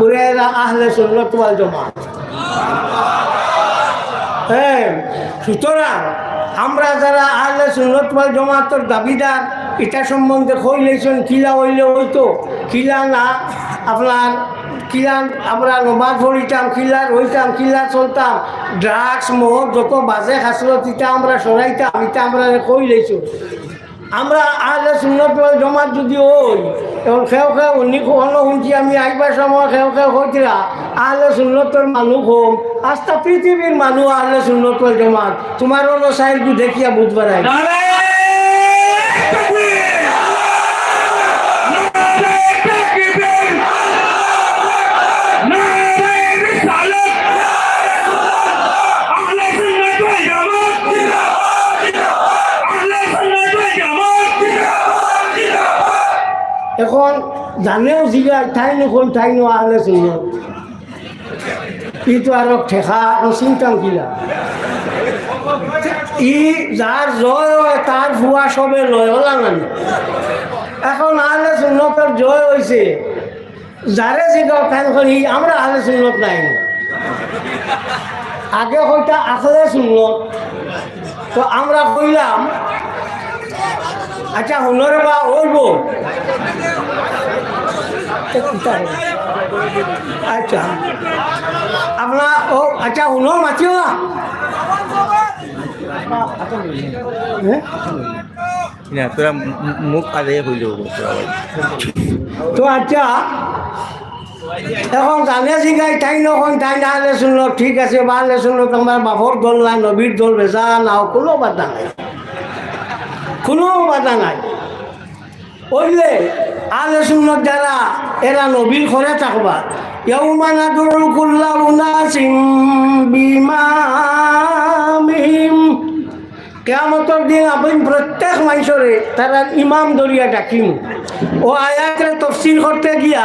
বলে এরা আহলে সুন্নত ওয়াল জমাত। হ্যাঁ সুতরাং আমরা যারা আহলে সুন্নত ওয়াল জমাতর দাবিদার, এটা সম্বন্ধে কইলেছেন কিলা হইলে হইতো? কিলা না? আপনার কিলা আমরা নমাজ পড়িতাম কিলার হইতাম কিলা চলতাম? ড্রাগস, মদ, যত বাজে খাসলো তিতা আমরা সরাইতাম এটা আমরা কইলেছো আমরা আহলে সুন্নত জমাত যদি হই এখন খেও খেও উনি কখনো শুনছি আমি আইবার সময় খেও খেও হইছিলা আহলে সুন্নতর মানুষ হোম আস্তা পৃথিবীর মানুষ আহলে সুন্নত জমাত, তোমার অন্য সাইডু দেখিয়া বুধবার আই এখন জানেও ঠাই নখন ঠাই নো আহলে সুন্নত ইটো আৰু ঠেকা চিন্তাম ই যার জয় হয় তার ভুয়া সবে লয় এখন আহলে জয় হয়েছে যারে জিগাও ফ্যান করি আমরা আহলে সুন্নত নাই। আগে হইতা আখলে সুন্নত তো আমরা কইলাম আচ্ছা হুনরে বা ওইব আচ্ছা আপনার ও আচ্ছা শুনো মাতিও না। হ্যাঁ? না তোরা মুখ আদে হইল তো আচ্ছা এখন গানে শিখাই তাই নখন তাই না হলে শুনলো ঠিক আছে বা হলে শুনলো তোমার বাপর দল নাই নবীর দল বেচা নাও কোনো বাধা নাই। কোনো বাধা নাই। ওইলে আলে সুন্নত এরা নবীর ঘরে থাকবা। ইয়ৌমানা দুরু কুল্লা দিন আপনি প্রত্যেক মানুষরে, তারা ইমাম দরিয়া ডাকিম। ও আয়াতের তফসিল করতে গিয়া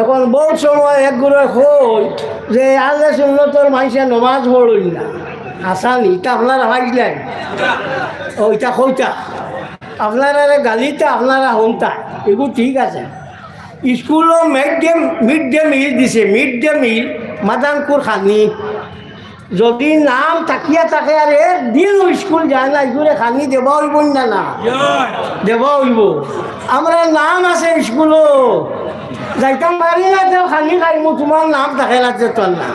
এখন বহুত সময় এক গুড়ে কই যে আলে সুন্নতর মানুষে নমাজ পড়ুন না। আসানি তা। আপনারা ভাইলেন ওইটা কইতা আপনারা গালিটা আপনারা শুনতা এগুলো ঠিক আছে। স্কুলও mid day mid day meal দিছে। মিড ডে মিল মাদানপুর খানি। যদি নাম তাকিয়া থাকে আর একদিন স্কুল যায় না এগুলো খানি দেব হইব না না। দেব হইব। আমরা নাম আছে স্কুলও যাইতাম পারি না তেও খানি খাইমু তোমার নাম যে তোর নাম।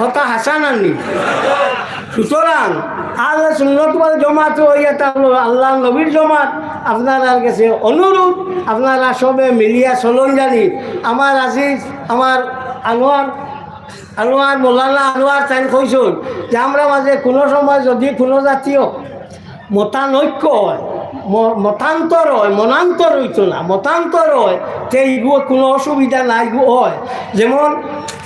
কথা হাসান আনি। সুতরাং আল্লাহ সুন্নত ওয়াল জমাত হইয়া থাকল আল্লাহ নবীর জমাত আপনার কাছে অনুরোধ আপনারা সবে মিলিয়া চলন জানি আমার আজিজ আমার আনোয়ার আনোয়ার মোলানা আনোয়ার তাই কৈছিল যে, আমরা মাঝে কোনো সময় যদি কোনো জাতীয় মতানৈক্য হয় ম- মতান্তর হয় মনান্তর হইতো না। মতান্তর হয় তে ইগু কোনো অসুবিধা নাই হয়। যেমন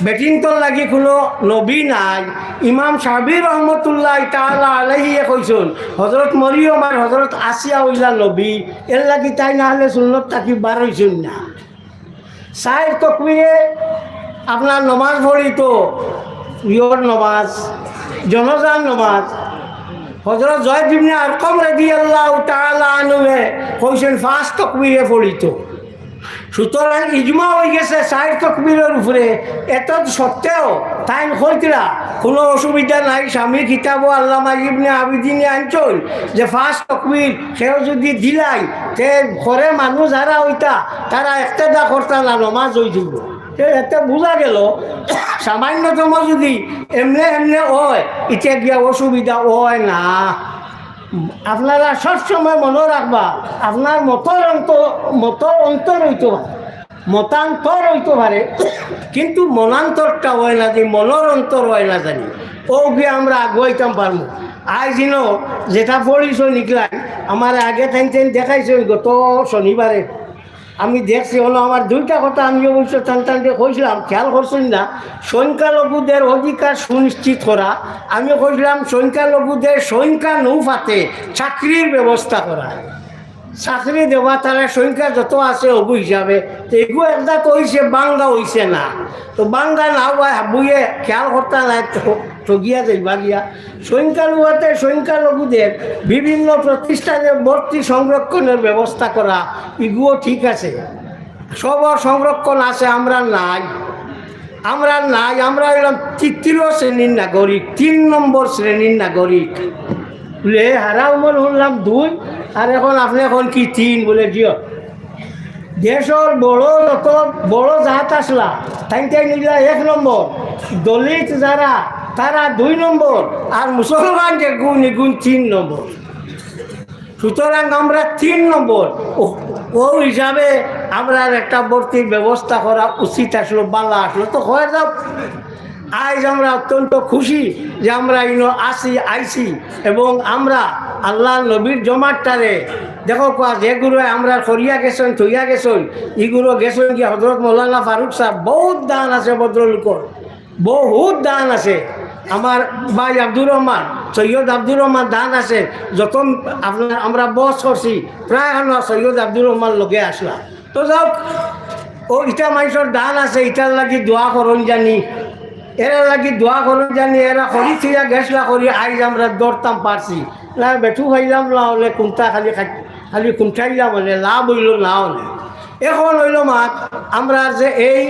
বেটিংটন লাগি কোনো নবী নাই, ইমাম সাবির রহমতুল্লাহ তাআলা আলাইহিয়ে কইছুন হজরত মরিয়ম আর হজরত আসিয়া হইলা নবী এর লাগি তাই না হলে সুন্নত তাকি বার হইছুন না। সাইর তকবিরে আপনার নমাজ পড়ি তো ইয়র নমাজ, জনজান নমাজ হজরত জয় দিবনে আর কম রেডি আল্লাহ আনুয়ে কইছেন ফার্স্ট তকবিরে পড়িত সুতরাং ইজমা হয়ে গেছে চার তকবিরের উপরে। এত সত্ত্বেও তাই হইতরা কোনো অসুবিধা নাই, স্বামী কিতাব আল্লামা ইবনে আবিদিনে আনছল যে ফার্স্ট তকবির সেও যদি দিলাই, তে ঘরে মানুষ যারা হইতা, তারা একটা করতা না নমাজ হয়ে যাব এতে বোঝা গেল, সামান্যতম যদি এমনে এমনে হয় এতিয়া গিয়া অসুবিধা হয় না। আপনারা সবসময় মনে রাখবা, আপনার মতর অন্তর মতর অন্তর হইতে পারে মতান্তর হইতে পারে কিন্তু মনান্তরটা হয় না যে মনের অন্তর হয় না জানি। ও গিয়ে আমরা আগুয়াইতাম পারব দিন যেটা পড়িছ নিকলাই আমার আগে টাইম দেখাইছে গত শনিবারে আমি দেখছি হলো আমার দুইটা কথা, আমি অবশ্য টানটানকে কইছিলাম, খেয়াল করছেন না, সংখ্যালঘুদের অধিকার সুনিশ্চিত করা আমি কইছিলাম সংখ্যালঘুদের সংখ্যা নৌফাতে চাকরির ব্যবস্থা করা। চাকরি দেওয়া, তারা সংখ্যা যত আছে অবু হিসাবে, তো এগু একটা তো হইছে বাঙ্গা হইছে না। তো বাঙ্গা না হওয়া বুয়ে খেয়াল করতে নাই ঠগিয়া যাইবা গিয়া সংখ্যালঘুতে সংখ্যালঘুদের বিভিন্ন প্রতিষ্ঠানে ভর্তি সংরক্ষণের ব্যবস্থা করা, এগুলো ঠিক আছে। সব সংরক্ষণ আছে, আমরা নাই। আমরা নাই, আমরা এলাম তৃতীয় শ্রেণির নাগরিক, তিন নম্বর শ্রেণির নাগরিক। বলে হারা উমর শুনলাম দুই, আর এখন আপনি এখন কি তিন? বলে দিও দেশের বড় যত, বড় জাত আসলা, তাই তাই নিলা এক নম্বর। দলিত যারা তারা দুই নম্বর, আর মুসলমান যে গুণ এগুণ তিন নম্বর। সুতরাং আমরা তিন নম্বর। ও- হিসাবে আমরা একটা ভর্তির ব্যবস্থা করা উচিত আসলো, বাংলা আসলো, তো হয়ে যাও আজ আমরা অত্যন্ত খুশি যে আমরা ইনো আসি আইসি এবং আমরা আল্লাহ নবীর জমাটারে দেখো যেগুলো আমরা করিয়া গেছেন, থইয়া গেছেন এগুলো গেছেন কি হজরত মৌলানা ফারুক সাহেব, বহুত দান আছে ভদ্রলোকর বহুত দান আছে। আমার ভাই আব্দুর রহমান, সৈয়দ আব্দুর রহমান দান আছে যত আপনার আমরা বস করছি, প্রায় আমরা সৈয়দ আব্দুর রহমান লগে আসলাম। তো যাওক, ও ইটা মানুষের দান আছে ইটার লাগি দোয়া করন জানি। এরা লাগি দোয়া করন জানি এরা করি থিয়া গেছলা করি আইজ আমরা দৌড়তাম পারছি না, বেঠু খাইলাম না হলে কুন্তা খালি খাই- খালি কুন্ঠাইলাম হলে লাভ হইল না। হলে এখন হইল মাত, আমরা যে এই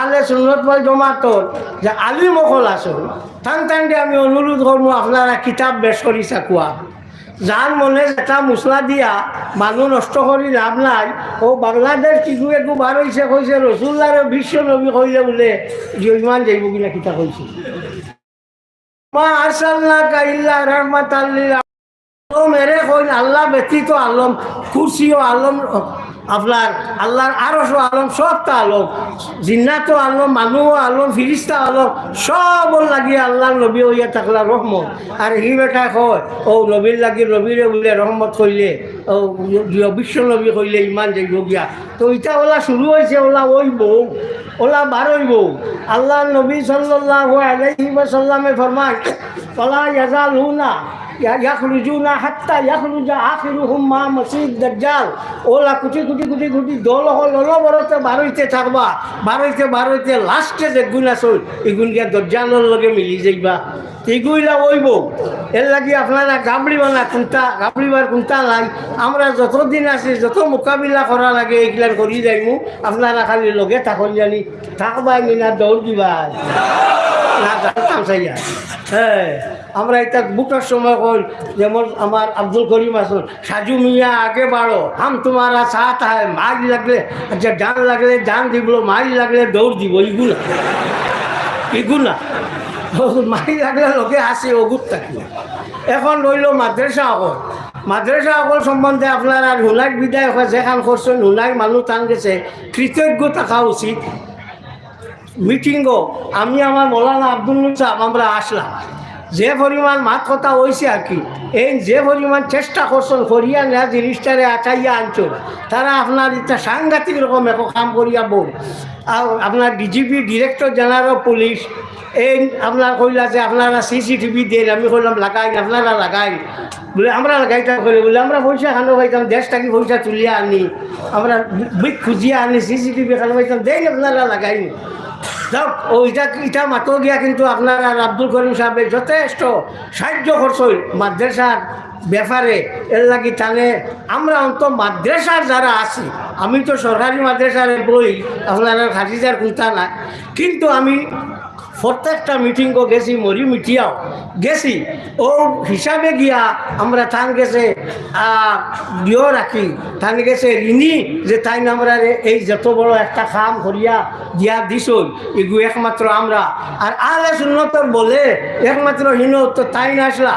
আলে সুন্নত বল জমাতর যে আলিম অকল আসল টান টান দিয়ে আমি অনুরোধ করব আপনারা কিতাব বেশ করি চাকুয়া যার মনে এটা মশলা দিয়া মানুহ নষ্ট কৰি লাভ নাই, ও বাংলাদেশ কিছু একো বার হৈছে, কৈছে ৰসুল্লাৰ বিশ্ব নবী কইলে বোলে ইমান যাইব কিনা কিতা কৈছে মা আরসালনাকা ইল্লা রাহমাতাল লিল ও মেরে কইন আল্লাহ ব্যতীত আলম কুরসিও আলম আপনার আল্লাহর আরশও আলম সবটা আলম, জিন্নাতো আলম মানুষও আলম, ফিরিস্তা আলম, সব লাগি আল্লাহর নবী হইয়া থাকলা রহমত। আর হি বেটা কয়, ও নবীর লাগি নবীরে বলে রহমত কইলে, ও বিশ্ব নবী কইলে ইমান যাইব গিয়া। তো ইটা ওলা শুরু হয়েছে ওলা ওই বউ, ওলা বারোই বউ। আল্লাহ নবী সাল্লাল্লাহু আলাইহি ওয়াসাল্লামে ফরমান ফলা ইয়াজালুনা ইয়াখরুজুনা হাত্তা ইয়াখরুজা আখিরুহুম মা মসিদ দাজ্জাল ওলা কুটি কুটি কুটি কুটি দল হল বড়তে বারইতে থাকবা বারইতে বারইতে লাস্টে যে গুণ আসল এগুন গিয়া দজ্জালের লগে মিলি যাইবা। এগুলা ওইব এর লাগি আপনারা গাবড়িবা না কোনটা গাবড়িবার কোনটা নাই আমরা যতদিন আছি, যত মোকাবিলা করা লাগে এইগুলার করি যাইমু। আপনারা খালি লগে থাকল জানি। থাকবাই মিনা, দৌড় দিবা না সাইয়া হ্যাঁ। আমরা এটা বুটার সময় কই যেমন আমার আব্দুল করিম আসল সাজু মিয়া, আগে বাড়ো হাম তোমারা সাথ হয় মাছ লাগলে আচ্ছা ডান লাগলে ডান দিব মাছ লাগলে দৌড় দিব ইগুলা ইগুলা মাছ লাগলে লোকে আসে অগুত থাকলে এখন রইল মাদ্রাসা অকল। মাদ্রাসা অকল সম্বন্ধে আপনার আর হুনাই বিদায় হয় যেখান করছেন হুনাই মানুষ টান গেছে কৃতজ্ঞ থাকা উচিত। মিটিংও আমি আমার মৌলানা আব্দুল সাহেব আমরা আসলাম। যে পরিমাণ মাত কথা হয়েছে আর কি। এই যে পরিমাণ চেষ্টা করছেন, করিয়া নেওয়া জিনিসটারে আটাইয়া আনছেন, তারা আপনার এটা সাংঘাতিক রকম এক কাম করিয়া বল আর আপনার ডিজিপি, ডিরেক্টর জেনারেল, পুলিশ, এই আপনার কইলা যে আপনারা সিসিটিভি দেন, আমি কইলাম, লাগাই, আপনারা লাগাই। বলে, আমরা লাগাইতাম করে বলে, আমরা পয়সা খানো পাইতাম দেশটাকে পয়সা তুলিয়া আনি? আমরা বিক খুঁজিয়া আনি, সিসিটিভি খানো পাইতাম দেন, আপনারা লাগাইনি। যাক ও ইটা ইটা মাতো গিয়া কিন্তু আপনার আর আব্দুল করিম সাহেবের যথেষ্ট সাহায্য করছেন। মাদ্রাসার ব্যাপারে, এর লাগি টানে আমরা অন্ত মাদ্রাসার যারা আছি, আমি তো সরকারি মাদ্রাসার বই আপনারা খাটিজার কুন্তা না কিন্তু আমি প্রত্যেকটা মিটিংও গেছি, মরি মিটিয়াও। গেছি। ও হিসাবে গিয়া আমরা থান গেছে দিও রাখি। থান গেছে ঋণী, যে তাই আমরা এই যত বড় একটা কাম করিয়া দিয়া দিছ এগু একমাত্র আমরা। আর আলে সুন্নতর বলে, একমাত্র হীন তো তাই আসলা?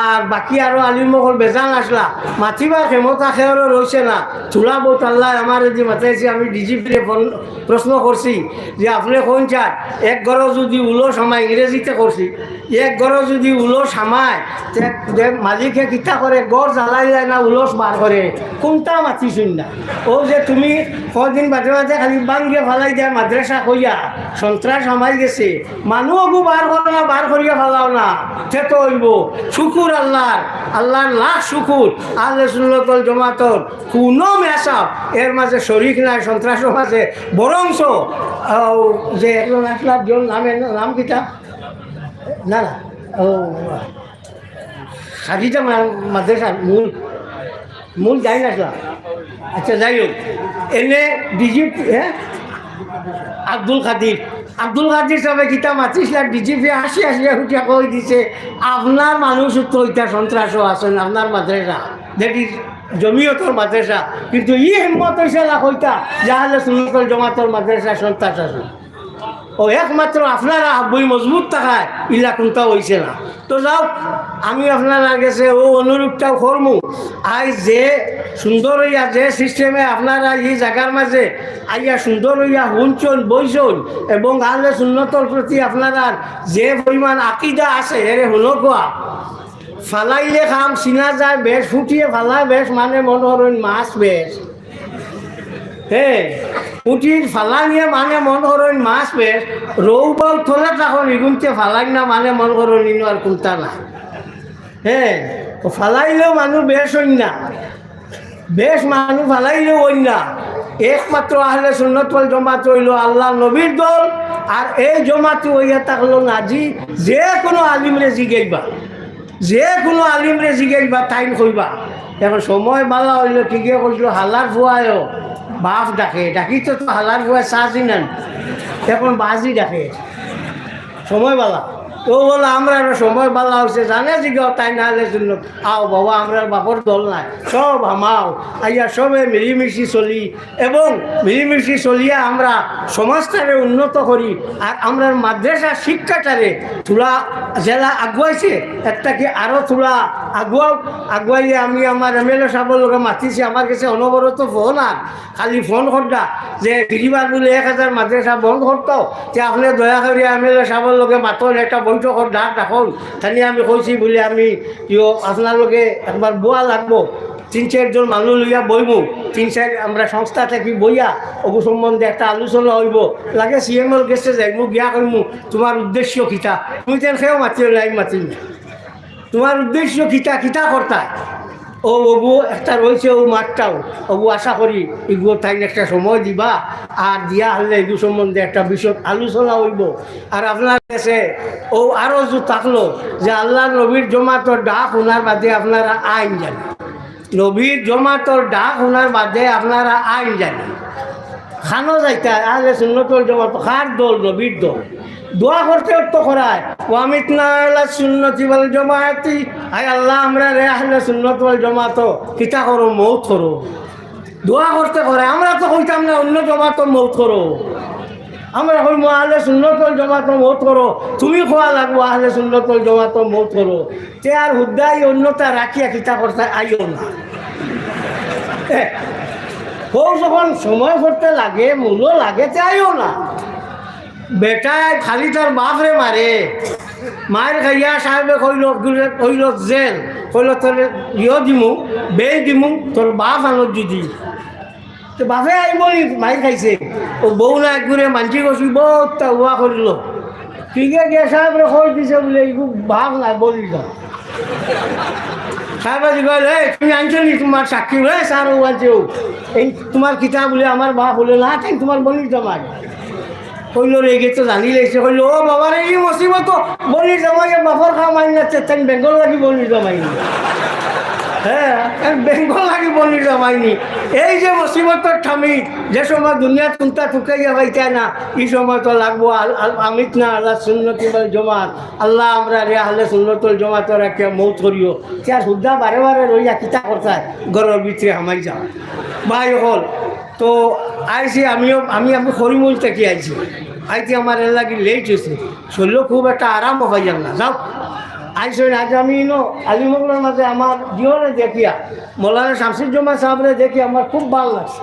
আর বাকি আরও আলিমকল বেজান আসলা? মাতিবার ক্ষমতা খেয়ারও রয়েছে না। চুলা বহুত আল্লাহ আমার যে মাতাইছি, আমি ডিজিপিরে ফোন প্রশ্ন করছি। যে আপনি কোন চান এক ঘর যদি উলো সামায় ইংরেজিতে করছি এক গড় যদি উলো সামায় মালিকে কিতা করে গড় জ্বালাই যায় না উলস বার করে কোনটা মাতিছুন না ও যে তুমি কদিন বাদে বাদে খালি বাঙ্গিয়ে ফালাই দেয় মাদ্রাসা কইয়া সন্ত্রাস সামাই গেছে। মানুহকো বার করো না বার করিয়া ফালাও না। সে তো হইব। শুকুর আল্লাহর আল্লাহর লাখ শুকুর আল্লাহ সুন্নতল জমাতর কোনো মেসাব এর মাঝে শরিক নাই সন্ত্রাসের মাঝে বরংস যে একজন আসলাম জন নামের নাম কিটা না না। ও সাজিটা মাদ্রাসার মূল মূল যাই না আসলাম আচ্ছা যাই হোক। এনে ডিজিপি হ্যাঁ আব্দুল কাদির আব্দুল কাদির সাহেব কিতা মাতিছিলাম ডিজিপি আসি আসিয়া উঠিয়া কই দিছে আপনার মানুষ তো ইটা সন্ত্রাসও আছেন আপনার মাদ্রাসা দ্যাট ইজ জমিয়তর মাদ্রাসা কিন্তু ই হিম্মত হয়েছে না কইতা যাহলে সুন্নতল জমাতর মাদ্রাসা সন্ত্রাস আছে। ও একমাত্র আপনারা বই মজবুত থাকায় ইলা কোনটা হয়েছে না। তো যাও, আমি আপনারা গেছে ও অনুরূপটাও করমু। আই যে সুন্দর হইয়া যে সিস্টেমে আপনারা এই জায়গার মাঝে আইয়া সুন্দর হইয়া শুনছন, বইছন, এবং আলে সুন্নতর প্রতি আপনারা যে পরিমাণ আকিদা আছে, এরে শুনকোয়া ফালাইলে খাম চিনা যায়, বেশ ফুটিয়ে ফালাই বেশ মানে মনোহরণ, মাছ বেশ। হে পুটির ফালানিয়ে মানে মন করুন মাছ বেশ রৌ বল থলে তখন ইগুনতে ফালাক না মানে মন করুন ইনো আর কোনটা না হে ও ফালাইলেও মানুষ বেশ হইন না বেশ মানুষ ফালাইলেও হইন না একমাত্র আহলে সুন্নত ওয়াল জমাত হইল আল্লাহ নবীর দল, আর এই জমাতে হইয়া থাকল নাজি যে কোনো আলিমরে জিগাইবা যে কোনো আলিমরে জিগাইবা টাইম কইবা। এখন সময় বালা হইল ঠিকই কৈছিল হালার ফুয়ায়ও বাপ ডাকে ডাকি তো হালার গুয়া চার্জই চিনেন এখন বাজি ডাকে সময় বালা ও বলো, আমরা সময় বালা হচ্ছে জানে জিগাও তাই না হলে জন্য। আও বাবা আমরা বাপর দল নাই। সব আমাও আইয়া সবে মিলিমিশি চলি এবং মিলিমিশি চলিয়া আমরা সমাজটারে উন্নত করি। আর আমরা মাদ্রাসা শিক্ষাটারে তুলা জেলা আগুয়াইছে। কি আরও তুলা আগুয়াও? আগুয়াইলে আমি আমার এম এল এ সাহেবের লোকে মাতিছি। আমার কাছে অনবরত ফোন আর। খালি ফোন করতা যে গিরিবার বলে এক হাজার মাদ্রাসা বন্ধ করতো যে আপনি দয়া করে এম এল এ সাহেবের লোকে মাতন, একটা বৈঠকর ডাক এখন থানি আমি কৈছি বুলি আমি কিয় আপোনালোকে লোকে একবার বোয়া লাগবো। তিন চারজন মানুষ লইয়া বইব তিন চার আমরা সংস্থা থাকি বইয়া অগু সম্বন্ধে একটা আলোচনা হইব। লাগে সিএমএল গেছে যাইমু গিয়া কইমু তোমার উদ্দেশ্য কিতা। তুমি তেন খেয়েও মাতিও নাই মাতিম তোমার উদ্দেশ্য কিতা কিতা কর্তা ও অবু একটা রয়েছে ও মাঠটাও। অবু আশা করি এগুলো তাই একটা সময় দিবা। আর দিয়া হলে এগু সম্বন্ধে একটা বিষয় আলোচনা হইব। আর আপনার কাছে ও আরও যে থাকল, যে আল্লাহ নবীর জমাতর ডাক শোনার বাদে আপনারা আইন জানেন। নবীর জমাতর ডাক শোনার বাদে আপনারা আইন জানেন। খানো যাইতা, আহলে সুন্নতল জমাত খার দল? নবীর দল। দোয়া করতে তো করায়। ওয়ামিত না সুন্নতি বল জমায়াতি। আয় আল্লাহ, আমরা রে আহলে সুন্নত বল জমাত কিতা করো, মৌত করো। দোয়া করতে করে আমরা তো কইতাম না, অন্য জমাত মৌত করো। আমরা কইমু, আহলে সুন্নতল জমাত মৌত করো। তুমি খোয়া লাগবো, আহলে সুন্নতল জমাত মৌত করো। তে আর হুদ্দাই অন্যতা রাখিয়া কিতা করতে আইও না। ও যখন সময় করতে লাগে মূল্য লাগে চাইও না। বেটায় খালি তোর বাপরে মারে। মায়ের খাইয়া সাহেবে কইল কইল জেল, কইল তোর ইয় দিমু বে দিমু, তোর বাপ আনত যদি। তো বাপে আইব নি, মায়ের খাইছে। ও বউ না একগুরে মানছি কছি বহুত উয়া করিল ঠিকে গিয়ে সাহেবরে কই দিছে বলে, এইগু বাপ না বলি না। সাহেবাজি কইল, এই, তুমি আনছো নি তোমার সাক্ষী? রে স্যার, ও আনছো এই, তোমার কিতাব বলে, আমার বাপ বলে, না, তাই তোমার বলি জমায় কইল রে গে তো জানি লেগেছে কইল, ও বাবা রে, এই মুসিবত বলি জমাই বাপর খাওয়া মাইন না তেন বেঙ্গল লাগি বলি জমাইনি। হ্যাঁ বেঙ্গল লাগি বলি জমাইনি। এই যে মুসিবতর ঠামি, যে সময় দুনিয়া তুলতা ঠুকাইয়া পাইতে না, এই সময় তো লাগবো আমিত না, আল্লাহ সুন্নতি জমাত। আল্লাহ আমরা রে, আহলে সুন্নতল জমাতর একটা মৌত করিও। তিয়া সুদ্ধা বারে বারে রইয়া কিতা করতায়? ঘরের ভিতরে হামাই যাও। ভাই হল তো আইসি, আমিও, আমি আমি হরিমূল থেকে আইছি। আইতে আমার এর লাগি লেট হয়েছে শরীর খুব একটা আরাম যান না। যাও। আইসো, আজ আমি নো আলিমগুলোর মাঝে আমার জীবনে দেখিয়া, মৌলানা শামসুজ্জমা সাহেবরে দেখি আমার খুব ভালো লাগছে।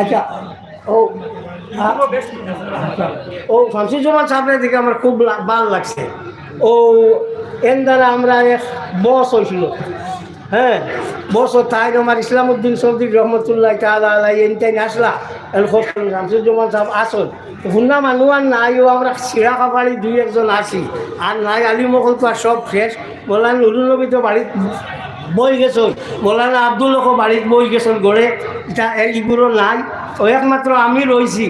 আচ্ছা ও আচ্ছা। ও শামসুর জামান সাহেবের দিকে আমার খুব ভালো লাগছে। ও এর দ্বারা আমরা এক বস হয়েছিল হ্যাঁ বস তাই আমার ইসলাম উদ্দিন সৌদিক রহমতুল্লাহ তাহলে আলাই এনটাইন আসলা এখন শামসুর জামান সাহেব আসল। হুন্না মানুষ আর ও আমরা সিরা খাবারি দুই একজন আছি। আর নাই আলী মকল তো আর সব ফ্রেশ বললাম, নুরুল নবী তো বাড়িত বই গেছন মৌলানা আব্দুল লোক বাড়িত বই গেছন গড়ে। এটা এইগুলো নাই। ও একমাত্র আমি রয়েছি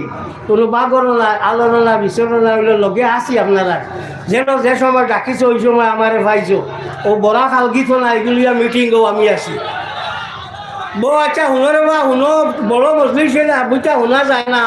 কোনো বাগরও নাই আলোরও নাই বিচরও নাই ওগুলো লগে আছি আপনারা। যেন যে সময় ডাকিছো, ওই সময় আমারে পাইছো ও বড়া খালগিত না এগুলিয়া মিটিংও আমি আছি। বউ আচ্ছা শুনো রে বা শুনো, বড় মজলিস বুঝা শোনা যায় না।